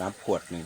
น้ำขวดหนึ่ง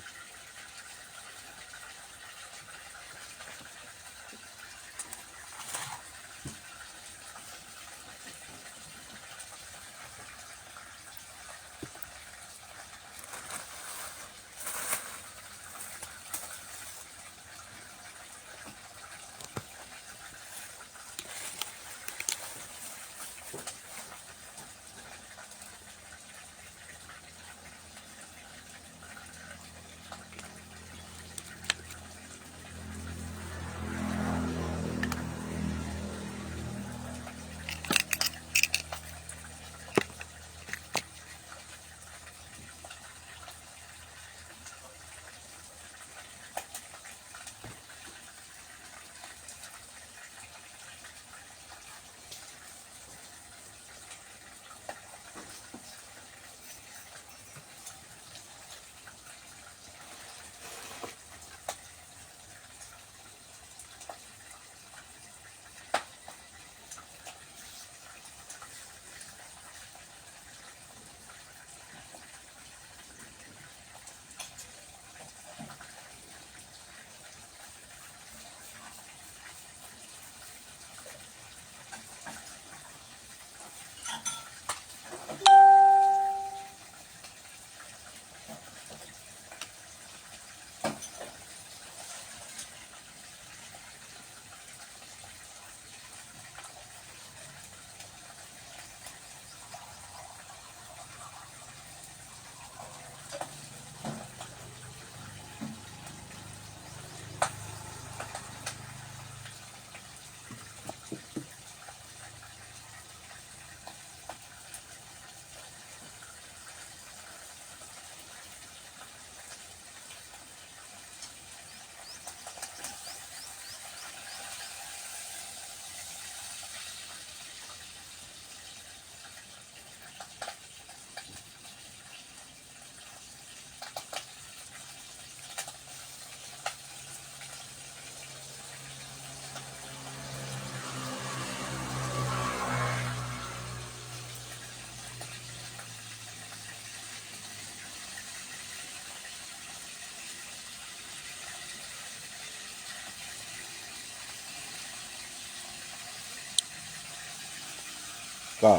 ก็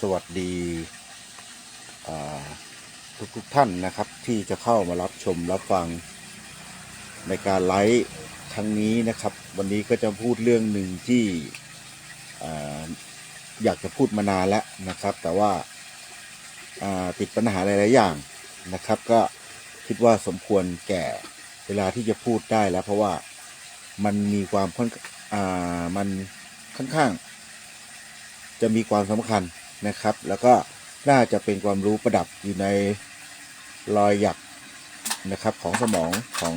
สวัสดีทุกทุกท่านนะครับ ที่จะเข้ามารับชมรับฟังในการไลฟ์ครั้งนี้นะครับ วันนี้ก็จะพูดเรื่องหนึ่งที่ออยากจะพูดมานานแล้วนะครับ แต่ว่าติดปัญหาหลาย ๆ อย่างนะครับ ก็คิดว่าสมควรแก่เวลาที่จะพูดได้แล้ว เพราะว่ามันมีความค่อนอมันค่อนข้าง จะมีความสำคัญนะครับ แล้วก็น่าจะเป็นความรู้ประดับอยู่ในรอยหยักนะครับของสมองของ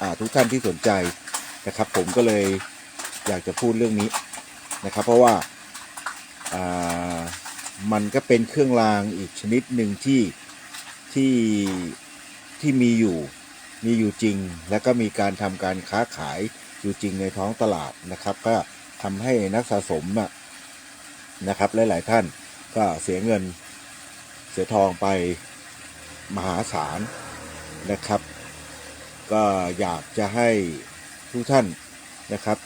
อทุกท่านที่สนใจนะครับ ผมก็เลยอยากจะพูดเรื่องนี้นะครับ เพราะว่าามันก็เป็นเครื่องรางอีกชนิดหนึ่งที่ที่ที่มีอยู่มีอยู่จริง แล้วก็มีการทำการค้าขายอยู่จริงในท้องตลาดนะครับ ก็ทำให้นักสะสมอะ นะครับ หลาย ๆ ท่านก็เสียเงินเสียทองไปมหาศาลนะครับ ก็อยากจะให้ทุกท่านนะครับ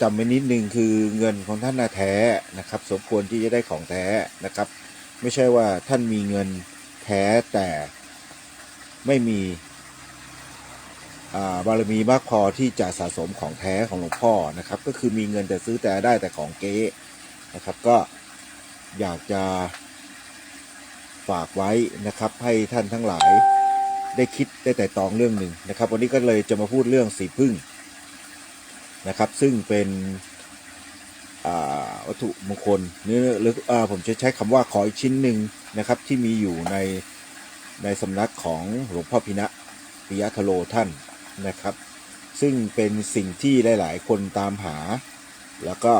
จำไว้นิดนึงคือเงินของท่านน่ะแท้นะครับ สมควรที่จะได้ของแท้นะครับ ไม่ใช่ว่าท่านมีเงินแท้แต่ไม่มีบารมีมากพอที่จะสะสมของแท้ของหลวงพ่อนะครับ ก็คือมีเงินแต่ซื้อแต่ได้แต่ของเก๊ นะครับ ก็อยากจะฝากไว้นะครับ ให้ท่านทั้งหลายได้คิดได้แต่ตองเรื่องหนึ่งนะครับ วันนี้ก็เลยจะมาพูดเรื่องสีพึ่งนะครับ ซึ่งเป็นวัตถุมงคลหรือหรือผมจะใช้คำว่าขออีกชิ้นหนึ่งนะครับ ที่มีอยู่ในในสำนักของหลวงพ่อพินะปิยะทโลท่านนะครับ ซึ่งเป็นสิ่งที่หลาย ๆ คนตามหา แล้วก็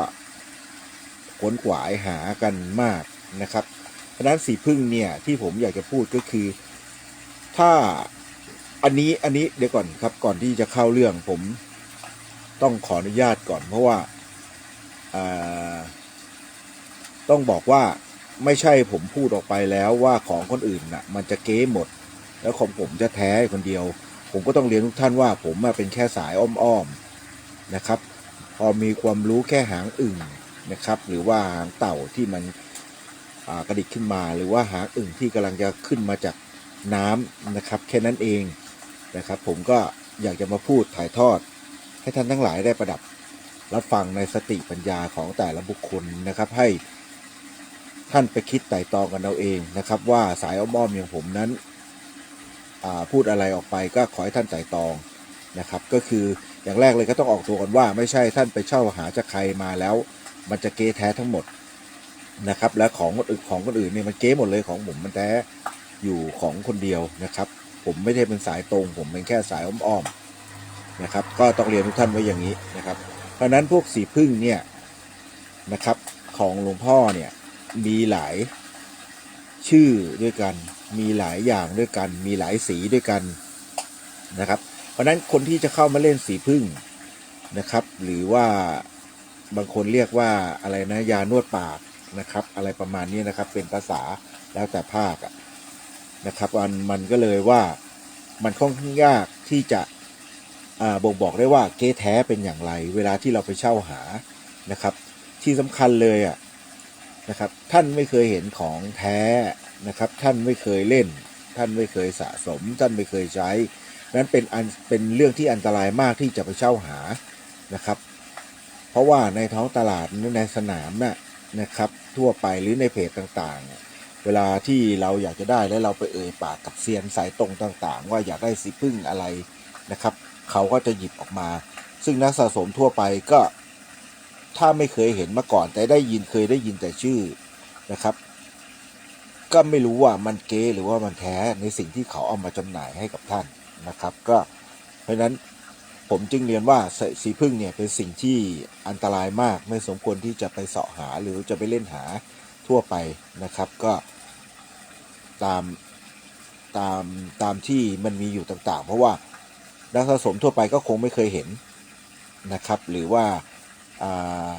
ขวนขวายหากันมากนะครับเพราะนั้นสีพึ่งเนี่ยที่ผมอยากจะพูดก็คือ ถ้าอันนี้อันนี้เดี๋ยวก่อนครับก่อนที่จะเข้าเรื่องผมต้องขออนุญาตก่อน เพราะว่าาต้องบอกว่าไม่ใช่ผมพูดออกไปแล้วว่าของคนอื่นน่ะ มันจะเก๊หมด แล้วของผมจะแท้คนเดียว ผมก็ต้องเรียนทุกท่านว่า ผมเป็นแค่สายอ้อมๆนะครับ พอมีความรู้แค่หางอึ่ง นะครับ หรือว่าหางเต่าที่มันกระดิกขึ้นมา หรือว่าหางอึ่งที่กำลังจะขึ้นมาจากน้ำนะครับ แค่นั้นเองนะครับ ผมก็อยากจะมาพูดถ่ายทอด ให้ท่านทั้งหลายได้ประดับรับฟังในสติปัญญาของแต่ละบุคคลนะครับ ให้ท่านไปคิดไต่ตองกันเอาเองนะครับ ว่าสายอ้อมๆอย่างผมนั้นพูดอะไรออกไปก็ขอให้ท่านไต่ตองนะครับ ก็คืออย่างแรกเลยก็ต้องออกตัวกันว่าไม่ใช่ท่านไปเช่าหาจากใครมาแล้ว มันจะเก๊แท้ทั้งหมดนะครับ และของคนอื่นของคนอื่นเนี่ยมันเก๊หมดเลยของผมมันแท้อยู่ของคนเดียวนะครับ ผมไม่ได้เป็นสายตรง ผมเป็นแค่สายอ้อมๆนะครับ ก็ต้องเรียนทุกท่านไว้อย่างนี้นะครับ เพราะนั้นพวกสีพึ่งเนี่ยนะครับของหลวงพ่อเนี่ยมีหลายชื่อด้วยกัน มีหลายอย่างด้วยกัน มีหลายสีด้วยกันนะครับ เพราะนั้นคนที่จะเข้ามาเล่นสีพึ่งนะครับ หรือว่า บางคนเรียกว่าอะไรนะยานวดปากนะครับ อะไรประมาณนี้นะครับ เป็นภาษาแล้วแต่ภาคนะครับมันมันก็เลยว่ามันค่อนข้างยากที่จะบ่งบอกได้ว่าเก๊แท้เป็นอย่างไร เวลาที่เราไปเช่าหานะครับ ที่สำคัญเลยอะนะครับ ท่านไม่เคยเห็นของแท้นะครับ ท่านไม่เคยเล่น ท่านไม่เคยสะสม ท่านไม่เคยใช้ นั้นเป็นอันเป็นเรื่องที่อันตรายมากที่จะไปเช่าหานะครับ เพราะว่าในท้องตลาดหรือในสนามน่ะนะครับ ทั่วไปหรือในเพจต่างๆ เวลาที่เราอยากจะได้แล้วเราไปเอ่ยปากกับเซียนสายตรงต่าง ๆ ว่าอยากได้สีพึ่งอะไรนะครับ เขาก็จะหยิบออกมา ซึ่งนักสะสมทั่วไปก็ถ้าไม่เคยเห็นมาก่อน แต่ได้ยินเคยได้ยินแต่ชื่อนะครับ ก็ไม่รู้ว่ามันเก๊หรือว่ามันแท้ในสิ่งที่เขาเอามาจำหน่ายให้กับท่านนะครับ ก็เพราะฉะนั้น ผมจึงเรียนว่าสีพึ่งเนี่ยเป็นสิ่งที่อันตรายมากไม่สมควรที่จะไปเสาะหาหรือจะไปเล่นหาทั่วไปนะครับ ก็ตามตามตามที่มันมีอยู่ต่างๆ เพราะว่านักสะสมทั่วไปก็คงไม่เคยเห็นนะครับ หรือว่าา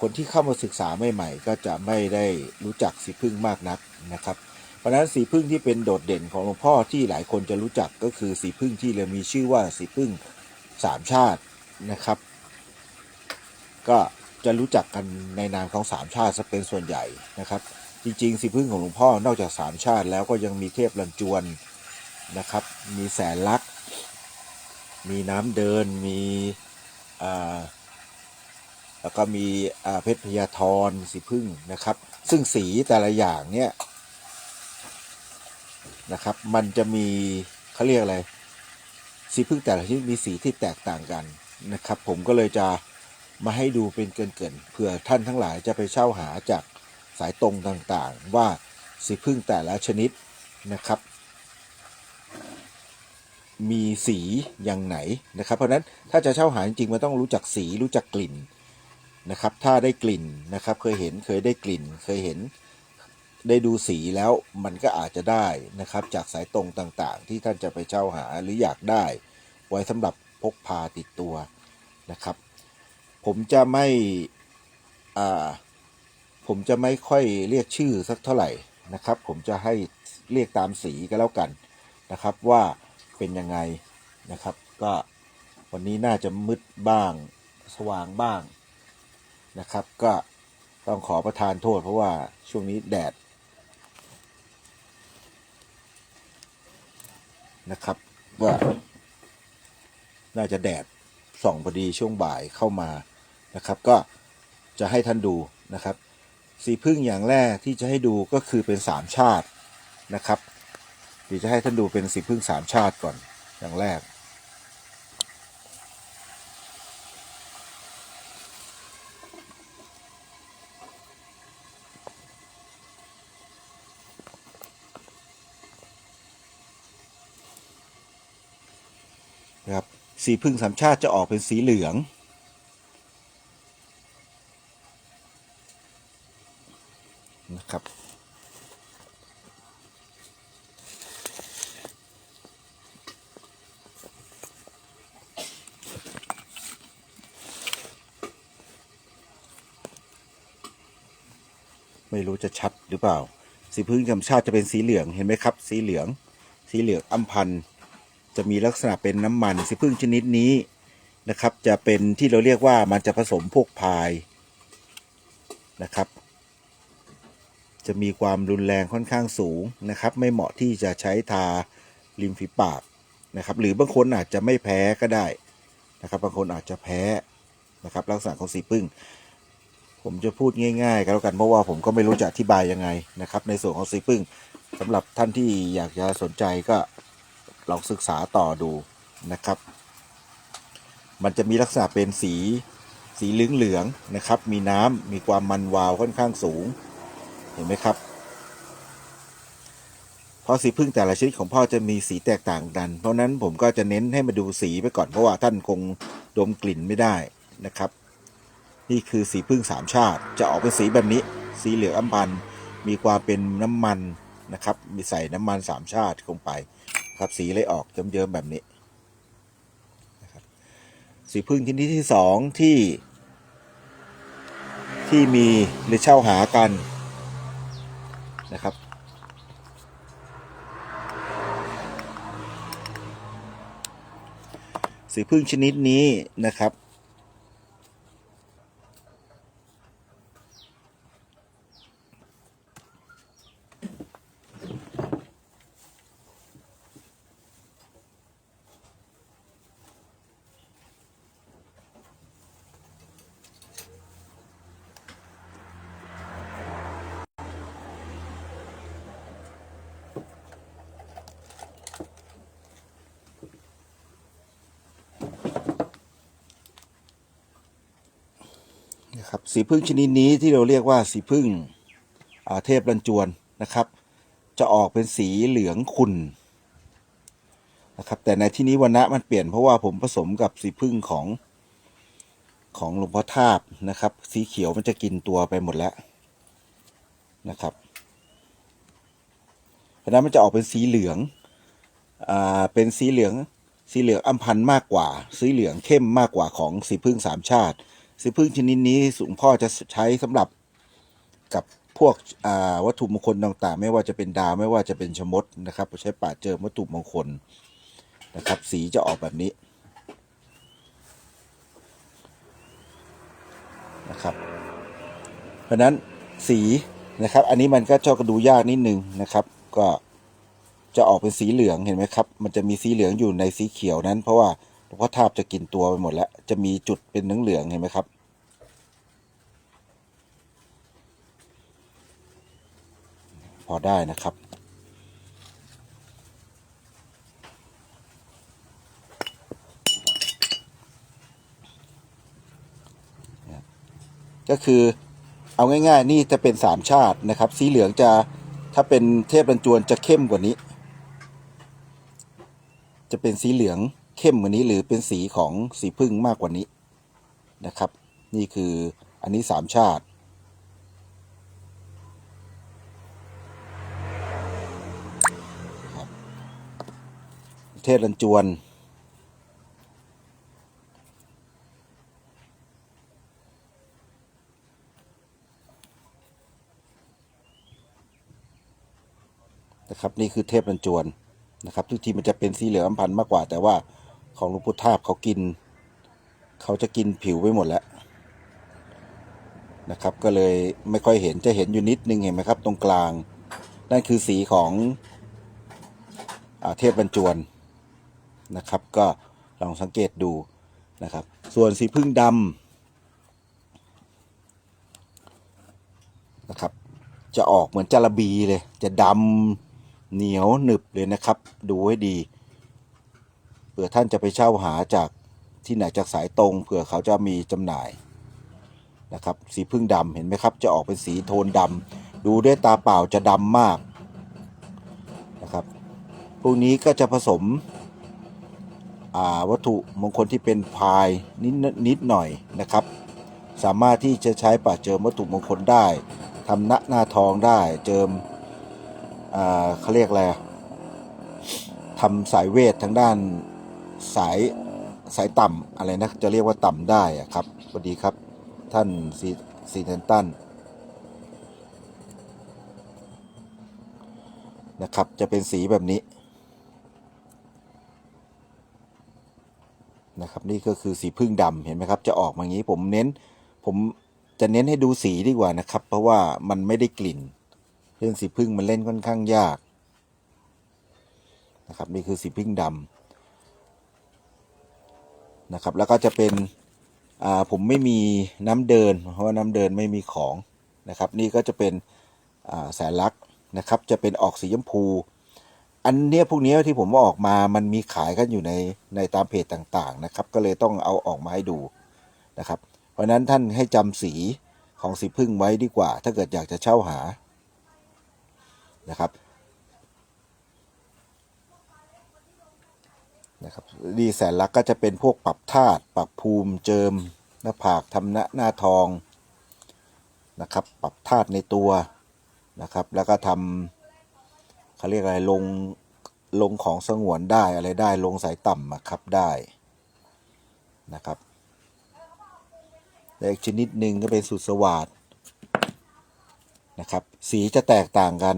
คนที่เข้ามาศึกษาใหม่ๆ ก็จะไม่ได้รู้จักสีพึ่งมากนักนะครับ เพราะนั้นสีพึ่งที่เป็นโดดเด่นของหลวงพ่อที่หลายคนจะรู้จักก็คือสีพึ่งที่เรามีชื่อว่าสีพึ่ง สามชาตินะครับ ก็จะรู้จักกันในนามของสามชาติซะเป็นส่วนใหญ่นะครับ จริง ๆสีพึ่งของหลวงพ่อนอกจากสามชาติแล้วก็ยังมีเทพลันจวนนะครับ มีแสนลักษณ์มีน้ำเดินมีอ่าแล้วก็มีเพชรพยาธรสีพึ่งนะครับ ซึ่งสีแต่ละอย่างเนี่ยนะครับ มันจะมีเขาเรียกอะไร สีพึ่งแต่ละชนิดมีสีที่แตกต่างกันนะครับ ผมก็เลยจะมาให้ดูเป็นเกินๆเผื่อท่านทั้งหลายจะไปเช่าหาจากสายตรงต่างๆ ว่าสีพึ่งแต่ละชนิดนะครับ มีสีอย่างไหนนะครับ เพราะฉะนั้นถ้าจะเช่าหาจริงๆมันต้องรู้จักสีรู้จักกลิ่นนะครับ ถ้าได้กลิ่นนะครับ เคยเห็นเคยได้กลิ่น เคยเห็น ได้ดูสีแล้วมันก็อาจจะได้นะครับ จากสายตรงต่างๆ ที่ท่านจะไปเช่าหาหรืออยากได้ ไว้สำหรับพกพาติดตัวนะครับ ผมจะไม่อ่าผมจะไม่ค่อยเรียกชื่อสักเท่าไหร่นะครับ ผมจะให้เรียกตามสีก็แล้วกันนะครับว่าเป็นยังไงนะครับ ก็วันนี้น่าจะมืดบ้าง สว่างบ้างนะครับ ก็ต้องขอประทานโทษเพราะว่าช่วงนี้แดด นะครับ ว่าน่าจะแดดส่องพอดีช่วงบ่ายเข้ามานะครับ ก็จะให้ท่านดูนะครับ สีพึ่งอย่างแรกที่จะให้ดูก็คือเป็นสามชาตินะครับเดี๋ยวจะให้ท่านดูเป็นสีพึ่งสามชาติก่อนอย่างแรก นะครับ สีพึ่งสามชาติจะออกเป็นสีเหลือง นะครับ ไม่รู้จะชัดหรือเปล่า สีพึ่งธรรมชาติจะเป็นสีเหลืองเห็นไหมครับ สีเหลือง สีเหลืองอัมพันธ์ จะมีลักษณะเป็นน้ำมันสีพึ่งชนิดนี้นะครับ จะเป็นที่เราเรียกว่ามันจะผสมพวกพายนะครับ จะมีความรุนแรงค่อนข้างสูงนะครับ ไม่เหมาะที่จะใช้ทาริมฝีปากนะครับ หรือบางคนอาจจะไม่แพ้ก็ได้นะครับ บางคนอาจจะแพ้นะครับ ลักษณะของสีพึ่ง ผมจะพูดง่ายๆก็แล้วกันเพราะว่าผมก็ไม่รู้จะอธิบายยังไงนะครับ ในส่วนของสีพึ่งสำหรับท่านที่อยากจะสนใจก็ ลองศึกษาต่อดูนะครับ มันจะมีลักษณะเป็นสีสีเหลืองเหลืองๆนะครับ มีน้ำมีความมันวาวค่อนข้างสูง เห็นไหมครับเพราะสีพึ่งแต่ละชนิดของพ่อจะมีสีแตกต่างกัน เพราะนั้นผมก็จะเน้นให้มาดูสีไปก่อนเพราะว่าท่านคงดมกลิ่นไม่ได้นะครับ นี่คือสีพึ่งสามชาติ จะออกเป็นสีแบบนี้ สีเหลืองอัมพันมีความเป็นน้ำมันนะครับ มีใส่น้ำมันสามชาติลงไป ครับ สีเลยออกเยิ้มๆแบบนี้นะครับสีพึ่งชนิดที่สองที่ ที่มีหรือเช่าหากันนะครับสีพึ่งชนิดนี้นะครับ นะครับสีพึ่งชนิดนี้ที่เราเรียกว่าสีพึ่งเทพรันจวนนะครับ จะออกเป็นสีเหลืองขุ่นนะครับแต่ในที่นี้วันนะมันเปลี่ยนเพราะว่าผมผสมกับสีพึ่งของของหลวงพ่อทาบนะครับ สีเขียวมันจะกินตัวไปหมดแล้วนะครับเพราะฉะนั้นมันจะออกเป็นสีเหลืองอ่าเป็นสีเหลืองสีเหลืองอัมพันธ์มากกว่า สีเหลืองเข้มมากกว่าของสีพึ่งสามชาติ สีพึ่งชนิดนี้สูงพ่อจะใช้สำหรับกับพวกวัตถุมงคลต่างๆ ไม่ว่าจะเป็นดาวไม่ว่าจะเป็นชมดนะครับใช้ป่าดเจอวัตถุมงคลนะครับ สีจะออกแบบนี้นะครับ เพราะนั้นสีนะครับ อันนี้มันก็เจ้าก็ดูยากนิดนึงนะครับ ก็จะออกเป็นสีเหลืองเห็นไหมครับ มันจะมีสีเหลืองอยู่ในสีเขียวนั้น เพราะว่าหลวงพ่อทาบจะกินตัวไปหมดแล้ว จะมีจุดเป็นเหลืองเห็นไหมครับ พอได้นะครับก็คือเอาง่ายๆ นี่จะเป็นสามชาตินะครับ สีเหลืองจะถ้าเป็นเทพบรรจวนจะเข้มกว่านี้ จะเป็นสีเหลืองเข้มกว่านี้ หรือเป็นสีของสีพึ่งมากกว่านี้นะครับ นี่คืออันนี้สามชาติ เทพรันจวน นะครับ นี่คือเทพบรรจวนนะครับ ทุกทีมันจะเป็นสีเหลืองอำพันมากกว่า แต่ว่าของหลวงพุทธาบเขากิน เขาจะกินผิวไปหมดแล้วนะครับ ก็เลยไม่ค่อยเห็นจะเห็นอยู่นิดนึงเห็นไหมครับ ตรงกลาง นั่นคือสีของอเทพบรรจวน นะครับ ก็ลองสังเกตดูนะครับ ส่วนสีพึ่งดำนะครับ จะออกเหมือนจาระบีเลย จะดำเหนียวหนึบเลยนะครับ ดูให้ดีเผื่อท่านจะไปเช่าหาจากที่ไหนจากสายตรงเผื่อเขาจะมีจำหน่ายนะครับ สีพึ่งดำเห็นไหมครับ จะออกเป็นสีโทนดำดูด้วยตาเปล่าจะดำมากนะครับพวกนี้ก็จะผสม วัตถุมงคลที่เป็นพายนิดนิดหน่อยนะครับ สามารถที่จะใช้ป่าเจิมวัตถุมงคลได้ทำหน้าหน้าทองได้เจิมอ่าเขาเรียกอะไรทำสายเวททางด้านสายสายต่ำอะไรนะจะเรียกว่าต่ำได้อะครับสวัสดีครับท่านซีซีเทนตันนะครับ จะเป็นสีแบบนี้ นะครับนี่ก็คือสีพึ่งดำเห็นไหมครับ จะออกมาอย่างนี้ผมเน้น ผมจะเน้นให้ดูสีดีกว่านะครับ เพราะว่ามันไม่ได้กลิ่น เรื่องสีพึ่งมันเล่นค่อนข้างยากนะครับนี่คือสีพึ่งดำนะครับแล้วก็จะเป็นอ่าผมไม่มีน้ำเดิน เพราะว่าน้ำเดินไม่มีของนะครับ นี่ก็จะเป็นอ่าแสนลักษ์นะครับ จะเป็นออกสีชมพู อันเนี้ยพวกเนี้ยที่ผมว่าออกมามันมีขายกันอยู่ในในตามเพจต่างๆนะครับ ก็เลยต้องเอาออกมาให้ดูนะครับ เพราะนั้นท่านให้จำสีของสีพึ่งไว้ดีกว่า ถ้าเกิดอยากจะเช่าหานะครับนะครับดีแสนลักก็จะเป็นพวกปรับธาตุปรับภูมิเจิมหน้าผากทำหน้าหน้าทองนะครับ ปรับธาตุในตัวนะครับ แล้วก็ทำ เขาเรียกอะไรลงลงของสงวนได้อะไรได้ลงสายต่ำอะครับได้นะครับและอีกชนิดหนึ่งก็เป็นสุดสวัสดนะครับ สีจะแตกต่างกัน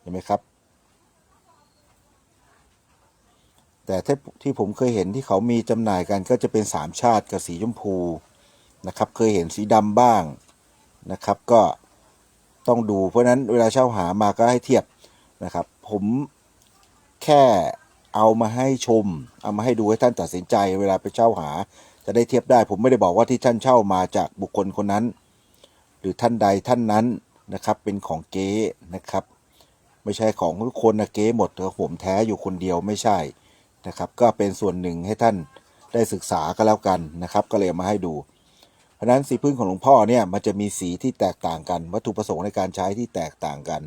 เห็นไหมครับ แต่ที่ผมเคยเห็นที่เขามีจำหน่ายกันก็จะเป็นสามชาติกับสีชมพูนะครับ เคยเห็นสีดำบ้างนะครับ ก็ต้องดูเพราะนั้นเวลาเช่าหามาก็ให้เทียบ นะครับ ผมแค่เอามาให้ชม เอามาให้ดูให้ท่านตัดสินใจเวลาไปเช่าหา จะได้เทียบได้ ผมไม่ได้บอกว่าที่ท่านเช่ามาจากบุคคลคนนั้น หรือท่านใดท่านนั้นนะครับเป็นของเก๊นะครับ ไม่ใช่ของทุกคนนะเก๊หมดแต่ผมแท้อยู่คนเดียวไม่ใช่นะครับ ก็เป็นส่วนหนึ่งให้ท่านได้ศึกษาก็แล้วกันนะครับ ก็เลยมาให้ดู เพราะฉะนั้นสีพึ่งของหลวงพ่อเนี่ยมันจะมีสีที่แตกต่างกัน วัตถุประสงค์ในการใช้ที่แตกต่างกัน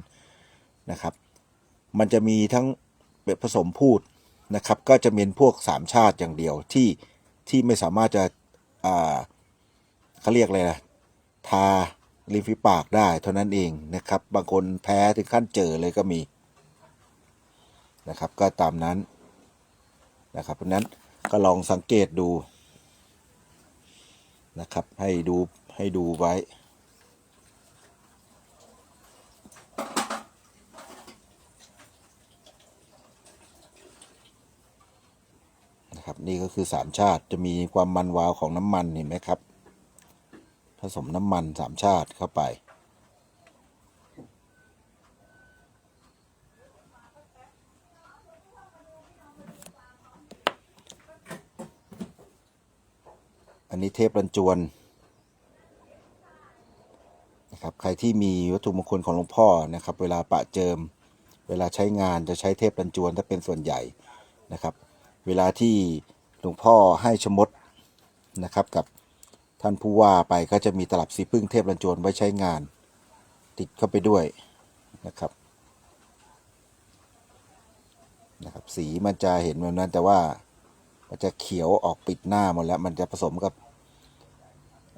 นะครับ มันจะมีทั้งแบบผสมพูดนะครับ ก็จะเป็นพวกสามชาติอย่างเดียวที่ที่ไม่สามารถจะอ่าเขาเรียกอะไรนะทาริมฝีปากได้เท่านั้นเองนะครับ บางคนแพ้ถึงขั้นเจอเลยก็มีนะครับ ก็ตามนั้นนะครับ เพราะฉะนั้นก็ลองสังเกตดูนะครับ ให้ดูให้ดูไว้ นี่ก็คือสามชาติจะมีความมันวาวของน้ำมันเห็นไหมครับ ผสมน้ำมันสามชาติเข้าไป อันนี้เทพรันจวนนะครับใครที่มีวัตถุมงคลของหลวงพ่อนะครับ เวลาปะเจิม เวลาใช้งานจะใช้เทพรันจวนถ้าเป็นส่วนใหญ่นะครับ เวลาที่หลวงพ่อให้ชมดนะครับกับท่านผู้ว่าไปก็จะมีตลับสีพึ่งเทพรันจวนไว้ใช้งาน ติดเข้าไปด้วยนะครับนะครับ สีมันจะเห็นแบบนั้นแต่ว่ามันจะเขียวออกปิดหน้าหมดแล้ว มันจะผสมกับ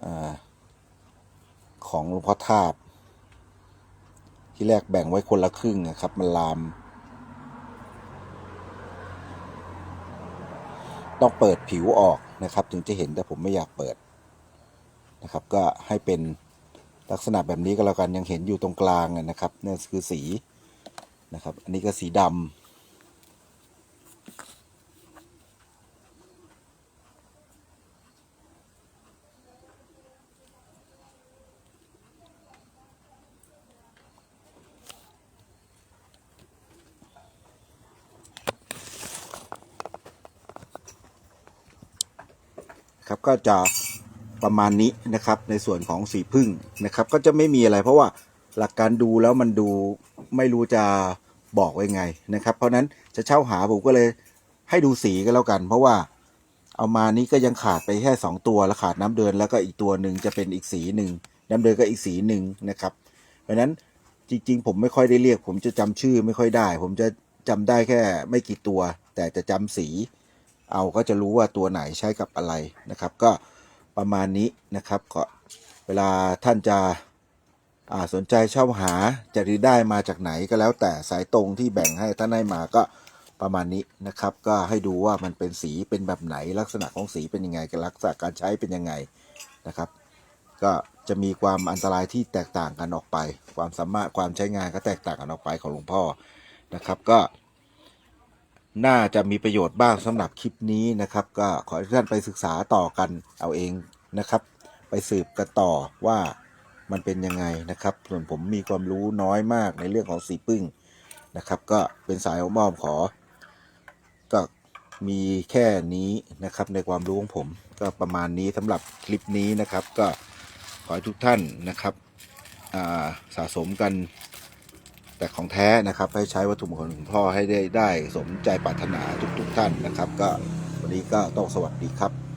อของหลวงพ่อทาบ ที่แรกแบ่งไว้คนละครึ่งนะครับ มันลาม ต้องเปิดผิวออกนะครับ ถึงจะเห็นแต่ผมไม่อยากเปิดนะครับ ก็ให้เป็นลักษณะแบบนี้ก็แล้วกันยังเห็นอยู่ตรงกลางนะครับนี่คือสีนะครับ อันนี้ก็สีดำ ก็จะประมาณนี้นะครับ ในส่วนของสีพึ่งนะครับ ก็จะไม่มีอะไร เพราะว่าหลักการดูแล้วมันดูไม่รู้จะบอกไว้ไงนะครับ เพราะนั้นจะเช่าหาผมก็เลยให้ดูสีก็แล้วกัน เพราะว่าเอามานี้ก็ยังขาดไปแค่สองตัวแล้วขาดน้ำเดินแล้วก็อีกตัวหนึ่งจะเป็นอีกสีหนึ่งน้ำเดินก็อีกสีหนึ่งนะครับ เพราะฉะนั้นจริง ๆ ผมไม่ค่อยได้เรียก ผมจะจำชื่อไม่ค่อยได้ ผมจะจำได้แค่ไม่กี่ตัว แต่จะจำสี เอาก็จะรู้ว่าตัวไหนใช้กับอะไรนะครับ ก็ประมาณนี้นะครับก็เวลาท่านจะสนใจเช่าหาจะได้มาจากไหนก็แล้วแต่สายตรงที่แบ่งให้ท่านให้มาก็ประมาณนี้นะครับ ก็ให้ดูว่ามันเป็นสีเป็นแบบไหนลักษณะของสีเป็นยังไงกับลักษณะการใช้เป็นยังไงนะครับ ก็จะมีความอันตรายที่แตกต่างกันออกไป ความสามารถความใช้งานก็แตกต่างกันออกไปของหลวงพ่อนะครับ ก็ น่าจะมีประโยชน์บ้างสำหรับคลิปนี้นะครับ ก็ขอให้ท่านไปศึกษาต่อกันเอาเองนะครับ ไปสืบกันต่อว่ามันเป็นยังไงนะครับ ส่วนผมมีความรู้น้อยมากในเรื่องของสีปึ้งนะครับ ก็เป็นสายองมอมขอ ก็มีแค่นี้นะครับ ในความรู้ของผม ก็ประมาณนี้สำหรับคลิปนี้นะครับ ก็ขอให้ทุกท่านนะครับสะสมกัน แต่ของแท้นะครับให้ใช้วัตถุมงคลของพ่อให้ได้ได้ สมใจปรารถนาทุกๆท่านนะครับ ก็วันนี้ก็ต้องสวัสดีครับ